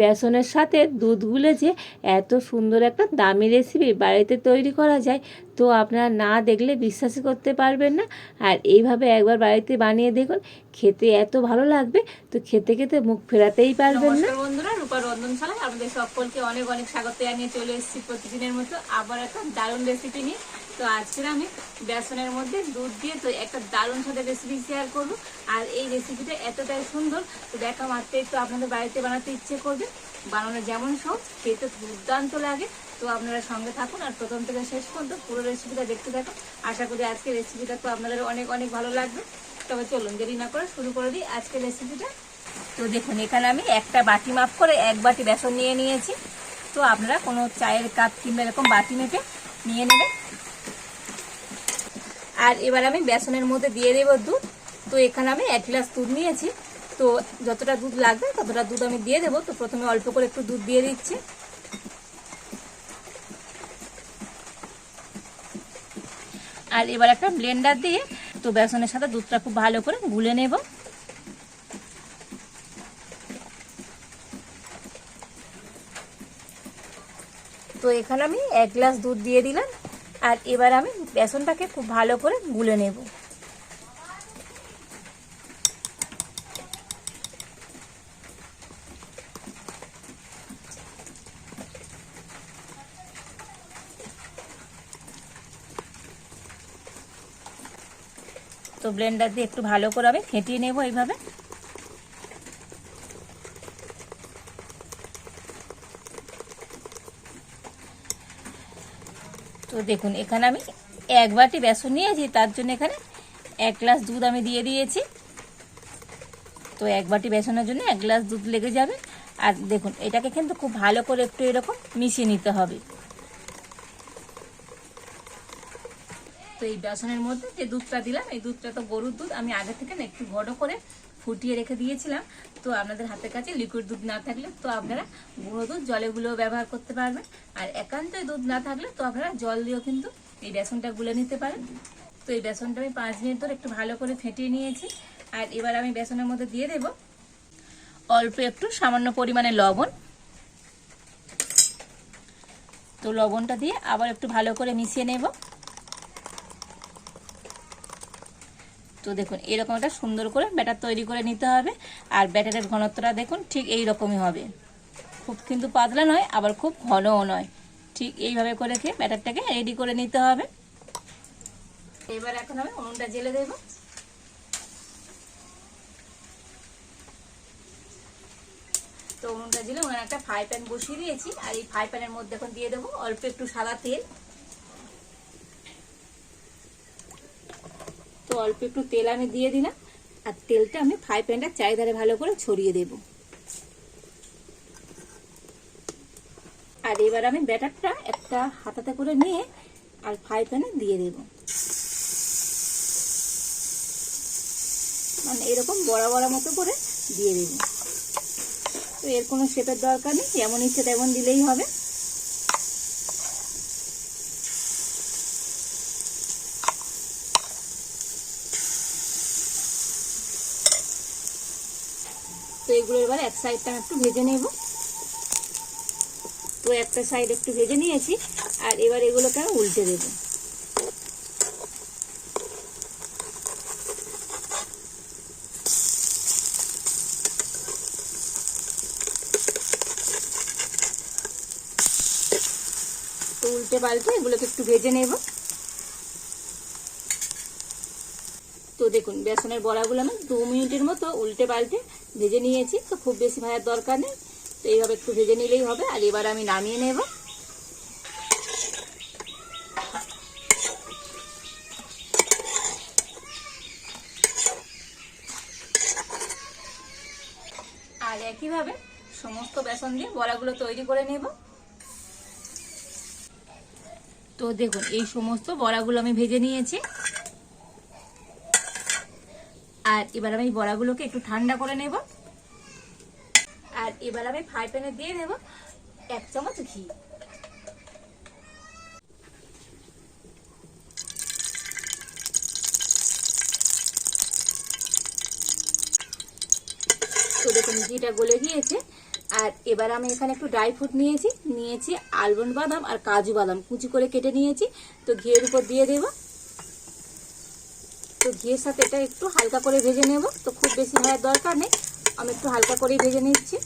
বেসনের সাথে দুধ গুলেছে, এত সুন্দর একটা দামি রেসিপি বাড়িতে তৈরি করা যায়। তো আপনারা না দেখলে বিশ্বাসই করতে পারবেন না। আর এইভাবে একবার বাড়িতে বানিয়ে দেখুন, খেতে এত ভালো লাগবে। তো খেতে খেতে মুখ ফেরাতেই পারবেন না। বন্ধুরা, রূপা রন্ধনশালায় আপনাদের সকলকে অনেক অনেক স্বাগত। জানিয়ে চলে এসেছি প্রতিদিনের মতো আবার একটা দারুণ রেসিপি নিয়ে। তো আজকে আমি বেসনের মধ্যে দুধ দিয়ে, তো একটা দারুণ সাথে রেসিপি শেয়ার করব। আর এই রেসিপিটা এতটাই সুন্দর, তো দেখা মাত্রই তো আপনাদের বাড়িতে বানাতে ইচ্ছে করবে। বানানো যেমন সহজ খেতে দুর্দান্ত লাগে। তো আপনারা সঙ্গে থাকুন, আর প্রথম থেকে শেষ পর্যন্ত পুরো রেসিপিটা দেখতে থাকুন। আশা করি আজকে রেসিপিটা তো আপনাদের অনেক অনেক ভালো লাগবে। তবে চলুন, দেরি না করে শুরু করে দিই আজকের রেসিপিটা তো দেখুন, এখানে আমি একটা বাটি মাপ করে এক বাটি বেসন নিয়ে নিয়েছি। তো আপনারা কোনো চায়ের কাপ কিংবা এরকম বাটি মেপে নিয়ে নেবেন। আর এবার আমি বেসনের মধ্যে দিয়ে দেবো দুধ। তো এখানে আমি এক গ্লাস দুধ নিয়েছি। তো যতটা দুধ লাগবে ততটা দুধ আমি দিয়ে দেবো। তো প্রথমে অল্প করে একটু দুধ দিয়ে দিচ্ছি। আর এবার একটা ব্লেন্ডার দিয়ে তো বেসনের সাথে দুধটা খুব ভালো করে গুলে নেব। তো এখানে আমি এক গ্লাস দুধ দিয়ে দিলাম। আর এবার আমি বেসনটাকে খুব ভালো করে গুলে নেব। তো ব্লেন্ডার দিয়ে একটু ভালো করে আমি ফেটিয়ে নেব এইভাবে। তো দেখুন, এখানে আমি এক বাটি বেসন নিয়েছি, তার জন্য এখানে এক গ্লাস দুধ আমি দিয়ে দিয়েছি। তো এক বাটি বেসনের জন্য এক গ্লাস দুধ লেগে যাবে। আর দেখুন, এটাকে কিন্তু খুব ভালো করে একটু এরকম মিশিয়ে নিতে হবে। তো এই বেসনের মধ্যে যে দুধটা দিলাম, এই দুধটা তো গরুর দুধ, আমি আগে থেকে না একটু বড় করে ফুটিয়ে রেখে দিয়েছিলাম। তো আপনাদের হাতের কাছে লিকুইড দুধ না থাকলে তো আপনারা গুঁড়ো দুধ জলে গুলেও ব্যবহার করতে পারবেন। আর একান্তই দুধ না থাকলে তো আপনারা জল দিয়েও কিন্তু এই বেসনটা গুলে নিতে পারেন। তো এই বেসনটা আমি পাঁচ মিনিট ধরে একটু ভালো করে ফেটিয়ে নিয়েছি। আর এবার আমি বেসনের মধ্যে দিয়ে দেব অল্প একটু সামান্য পরিমাণে লবণ। তো লবণটা দিয়ে আবার একটু ভালো করে মিশিয়ে নেব। তো দেখুন, এরকম একটা সুন্দর করে ব্যাটার তৈরি করে নিতে হবে। আর ব্যাটারের ঘনত্বটা দেখুন ঠিক এই রকমই হবে। খুব কিন্তু পাতলা নয়, আবার খুব ঘনও নয়। ঠিক এইভাবে করে খেয়ে ব্যাটারটাকে রেডি করে নিতে হবে। এবার এখন আমি উনুনটা জেলে দেব। তো উনুনটা জেলে ওখানে একটা ফ্রাই প্যান বসিয়ে দিয়েছি। আর এই ফ্রাই প্যানের মধ্যে এখন দিয়ে দেবো অল্প একটু সাদা তেল। তো অল্প একটু তেল আমি দিয়ে দিলাম। আর তেলটা আমি ফ্রাই প্যানটা চারিধারে ভালো করে ছড়িয়ে দেব। আর এবার আমি ব্যাটারটা একটা হাতাতে করে নিয়ে আর ফ্রাই প্যানে দিয়ে দেব। মানে এরকম বড়া বড়া মতো করে দিয়ে দেব। তো এর কোনো শেপের দরকার নেই, যেমন ইচ্ছে তেমন দিলেই হবে। তো এগুলো এবার এক সাইডটা আমি একটু ভেজে নেব। তো একটা সাইড একটু ভেজে নিয়েছি, আর এবার এগুলোকে উল্টে দেব। তো উল্টে পাল্টে এগুলোকে একটু ভেজে নেব। তো দেখুন, বেসনের বড়াগুলো আমি দু মিনিটের মতো উল্টে পাল্টে ভেজে নিয়েছি, তো খুব বেশি ভাজার দরকার নেই। তো এইভাবে একটু ভেজে নিলেই হবে, আর এবার আমি নামিয়ে নেব। আর একইভাবে সমস্ত বেসন দিয়ে বড়াগুলো তৈরি করে নেব। তো দেখুন, এই সমস্ত বড়াগুলো আমি ভেজে নিয়েছি। আর এবার আমি বড়াগুলোকে একটু ঠান্ডা করে নেব। এবার আমি ফ্রাই প্যানে দিয়ে দেব এক চামচ ঘি। তো দেখুন, ঘিটা গলে গিয়েছে। আর এবার আমি এখানে একটু ড্রাই ফ্রুট নিয়েছি। নিয়েছি আলমন্ড বাদাম আর কাজু বাদাম। কুচি করে কেটে নিয়েছি। তো ঘিয়ের উপর দিয়ে দেব। তো ঘিয়ের সাথে এটা একটু হালকা করে ভেজে নেব। তো খুব বেশি ভাজার দরকার নেই। আমি একটু হালকা করেই ভেজে নিচ্ছি।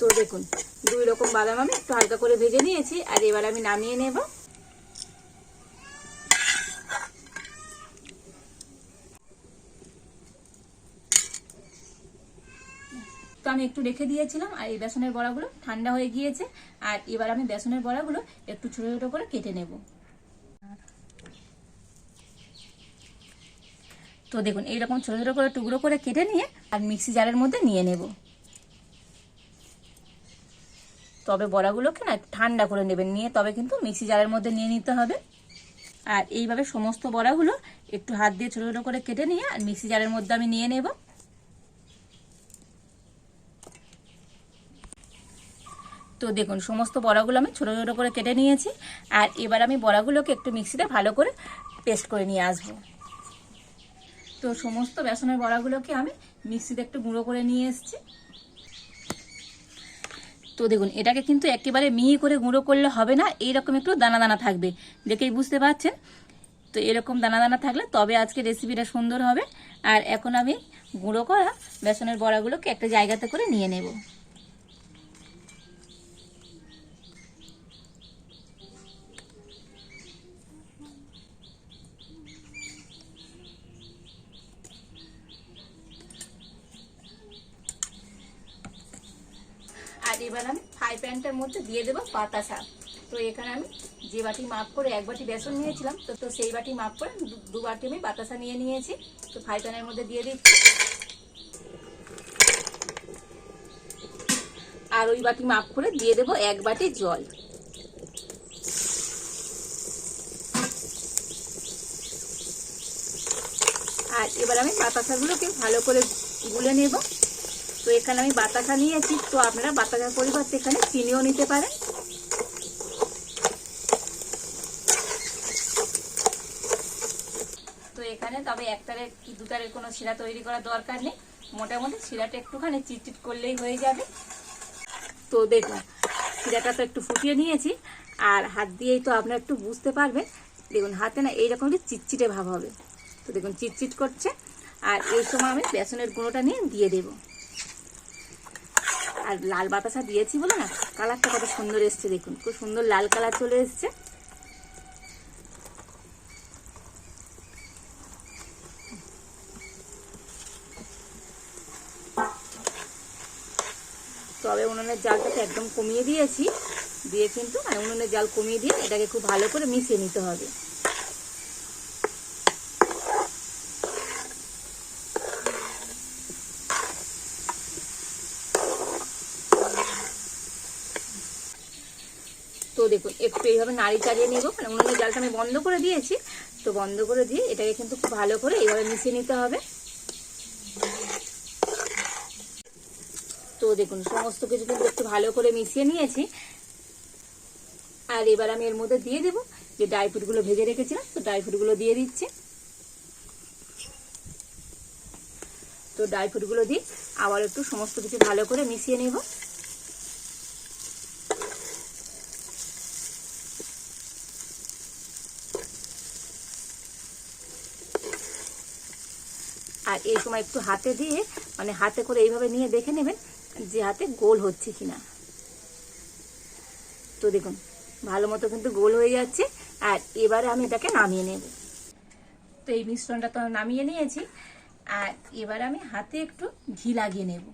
তো দেখুন, দুই রকম বাদাম আমি একটু হালকা করে ভেজে নিয়েছি, আর এবার আমি নামিয়ে নেব। তো আমি একটু রেখে দিয়েছিলাম, আর এই বেসনের বড়াগুলো ঠান্ডা হয়ে গিয়েছে, আর এবার আমি বেসনের বড়াগুলো একটু ছোটো ছোটো করে কেটে নেব। তো দেখুন, এইরকম ছোটো ছোটো করে টুকরো করে কেটে নিয়ে, আর মিক্সি জারের মধ্যে নিয়ে নেব। তবে বড়াগুলোকে না একটু ঠান্ডা করে নেবেন। নিয়ে তবে কিন্তু মিক্সি জারের মধ্যে নিয়ে নিতে হবে। আর এইভাবে সমস্ত বড়াগুলো একটু হাত দিয়ে ছোটো ছোটো করে কেটে নিয়ে আর মিক্সি জারের মধ্যে আমি নিয়ে নেব। তো দেখুন, সমস্ত বড়াগুলো আমি ছোটো ছোটো করে কেটে নিয়েছি। আর এবার আমি বড়াগুলোকে একটু মিক্সিতে ভালো করে পেস্ট করে নিয়ে আসব। তো সমস্ত বেসনের বড়াগুলোকে আমি মিক্সিতে একটু গুঁড়ো করে নিয়ে এসেছি। তো দেখুন, এটাকে কিন্তু একেবারে মিহি করে গুঁড়ো করলে হবে না, এইরকম একটু দানা দানা থাকবে। দেখেই বুঝতে পারছেন? তো এরকম দানা দানা থাকলে তবে আজকে রেসিপিটা সুন্দর হবে। আর এখন আমি গুঁড়ো করা বেসনের বড়াগুলোকে একটা জায়গাতে করে নিয়ে নেব আর এবার আমি ফ্রাই প্যানটার মধ্যে দিয়ে দেবো বাতাসা তো এখানে আমি যে বাটি মাপ করে এক বাটি বেসন নিয়েছিলাম, তো তো সেই বাটি মাপ করে দু বাটি আমি বাতাসা নিয়ে নিয়েছি। তো ফ্রাই প্যানের মধ্যে দিয়ে দিচ্ছি। আর ওই বাটি মাপ করে দিয়ে দেবো এক বাটি জল। আর এবার আমি বাতাসাগুলোকে ভালো করে গুলে নেব। তো এখানে আমি বাতাসা নিয়েছি, তো আপনারা বাতাসার পরিবর্তে এখানে চিনিও নিতে পারেন। তো এখানে তবে একটারে কি দুটারের কোনো শিরা তৈরি করার দরকার নেই। মোটামুটি শিরাটা একটুখানি চিটচিট করলেই হয়ে যাবে। তো দেখুন, শিরাটা তো একটু ফুটিয়ে নিয়েছি, আর হাত দিয়েই তো আপনারা একটু বুঝতে পারবেন। দেখুন, হাতে না এইরকম একটু চিটচিটে ভাব হবে। তো দেখুন, চিটচিট করছে, আর এই সময় আমি বেসনের গুঁড়োটা নিয়ে দিয়ে দেবো। আর লাল বাতাসা দিয়েছি বলে না, কালারটা কত সুন্দর এসছে দেখুন, খুব সুন্দর লাল কালার চলে এসছে। তবে উনুনের জালটাকে একদম কমিয়ে দিয়েছি, দিয়ে কিন্তু মানে উনুনের জাল কমিয়ে দিয়ে এটাকে খুব ভালো করে মিশিয়ে নিতে হবে। দেখুন একটু এইভাবে নাড়ি চাড়িয়ে নেব। মানে উনুনের জালটা আমি বন্ধ করে দিয়েছি। তো বন্ধ করে দিয়ে এটাকে কিন্তু খুব ভালো করে এইভাবে মিশিয়ে নিতে হবে। তো দেখুন, সমস্ত কিছু কিন্তু একটু ভালো করে মিশিয়ে নিয়েছি। আর এবার আমি এর মধ্যে দিয়ে দেবো যে ড্রাই ফ্রুটগুলো ভেজে রেখেছিলাম, তো ড্রাই ফ্রুটগুলো দিয়ে দিচ্ছি। তো ড্রাই ফ্রুটগুলো দিই আবার একটু সমস্ত কিছু ভালো করে মিশিয়ে নেব। এই সময় একটু হাতে দিয়ে মানে হাতে করে এইভাবে নিয়ে দেখে নেবেন যে হাতে গোল হচ্ছে কিনা। তো দেখুন, ভালো মতো কিন্তু গোল হয়ে যাচ্ছে, আর এবারে আমি এটাকে নামিয়ে নেব। তো এই মিশ্রণটা তো নামিয়ে নিয়েছি, আর এবারে আমি হাতে একটু ঘি লাগিয়ে নেব।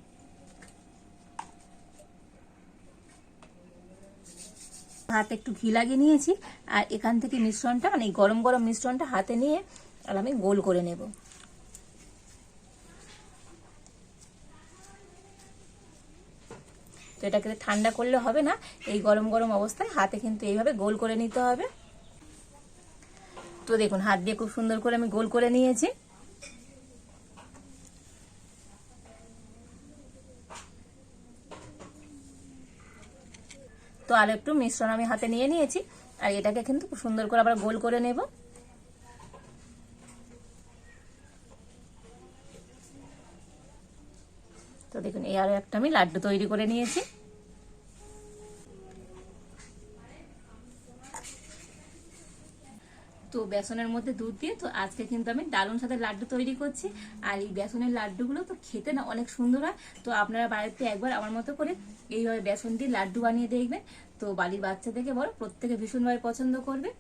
হাতে একটু ঘি লাগিয়ে নিয়েছি, আর এখান থেকে মিশ্রণটা মানে গরম গরম মিশ্রণটা হাতে নিয়ে আর আমি গোল করে নেব। তো এটাকে ঠান্ডা করলে হবে না। এই গরম গরম অবস্থায় হাতে কিন্তু এইভাবে গোল করে নিতে হবে। তো দেখুন, হাত দিয়ে খুব সুন্দর করে আমি গোল করে নিয়েছি। তো আর একটু মিশ্রণ আমি হাতে নিয়ে নিয়েছি। আর এটাকে কিন্তু খুব সুন্দর করে আবার গোল করে নেব। দেখুন, এই আরও একটা আমি লাড্ডু তৈরি করে নিয়েছি। তো বেসনের মধ্যে দুধ দিয়ে, তো আজকে কিন্তু আমি দারুণ সাথে লাড্ডু তৈরি করছি। আর এই বেসনের লাড্ডুগুলো তো খেতে না অনেক সুন্দর হয়। তো আপনারা বাড়িতে একবার আমার মতো করে এইভাবে বেসন দিয়ে লাড্ডু বানিয়ে দেখবেন। তো বাড়ির বাচ্চা থেকে বড় প্রত্যেকে ভীষণভাবে পছন্দ করবে।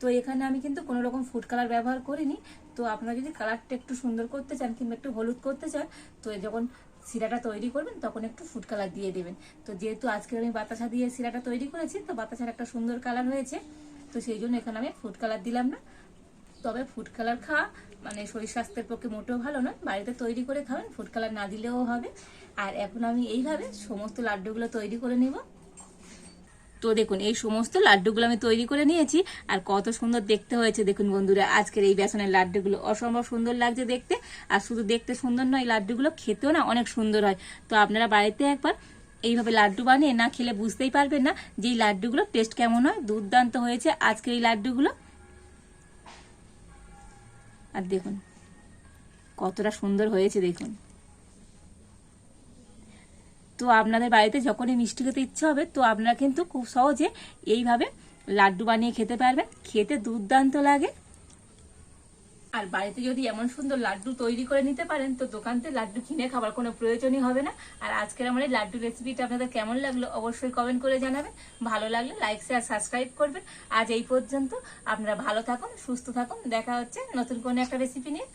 তো এখানে আমি কিন্তু কোনো রকম ফুড কালার ব্যবহার করিনি। তো আপনারা যদি কালারটা একটু সুন্দর করতে চান কিংবা একটু হলুদ করতে চান, তো যখন সিরাটা তৈরি করবেন, তখন একটু ফুড কালার দিয়ে দেবেন। তো যেহেতু আজকে আমি বাতাসা দিয়ে শিরাটা তৈরি করেছি, তো বাতাসার একটা সুন্দর কালার হয়েছে। তো সেই জন্য এখানে আমি ফুড কালার দিলাম না। তবে ফুড কালার খাওয়া মানে শরীর স্বাস্থ্যের পক্ষে মোটেও ভালো নয়। বাড়িতে তৈরি করে খাবেন ফুড কালার না দিলেও হবে। আর এখন আমি এইভাবে সমস্ত লাড্ডুগুলো তৈরি করে নেব। তো দেখুন, এই সমস্ত লাড্ডুগুলো আমি তৈরি করে নিয়েছি, আর কত সুন্দর দেখতে হয়েছে দেখুন বন্ধুরা, আজকের এই বেসনের লাড্ডুগুলো। অসম্ভব সুন্দর লাগছে দেখতে, আর শুধু দেখতে সুন্দর নয় লাড্ডুগুলো খেতেও না অনেক সুন্দর হয়। তো আপনারা বাড়িতে একবার এইভাবে লাড্ডু বানিয়ে না খেলে বুঝতেই পারবেন না যে এই লাড্ডুগুলো টেস্ট কেমন হয়। দুর্দান্ত হয়েছে আজকের এই লাড্ডুগুলো। আর দেখুন, কতটা সুন্দর হয়েছে দেখুন। তো আপনাদের বাড়িতে যখনই মিষ্টি খেতে ইচ্ছে হবে, তো আপনারা কিন্তু খুব সহজে এইভাবে লাড্ডু বানিয়ে খেতে পারবেন। খেতে দুর্দান্ত লাগে। আর বাড়িতে যদি এমন সুন্দর লাড্ডু তৈরি করে নিতে পারেন, তো দোকান থেকে লাড্ডু কিনে খাবার কোনো প্রয়োজনই হবে না। আর আজকের আমার এই লাড্ডু রেসিপিটা আপনাদের কেমন লাগল অবশ্যই কমেন্ট করে জানাবেন। ভালো লাগলে লাইক শেয়ার সাবস্ক্রাইব করবেন। আজ এই পর্যন্ত আপনারা ভালো থাকুন, সুস্থ থাকুন। দেখা হচ্ছে নতুন কোনো একটা রেসিপি নিয়ে।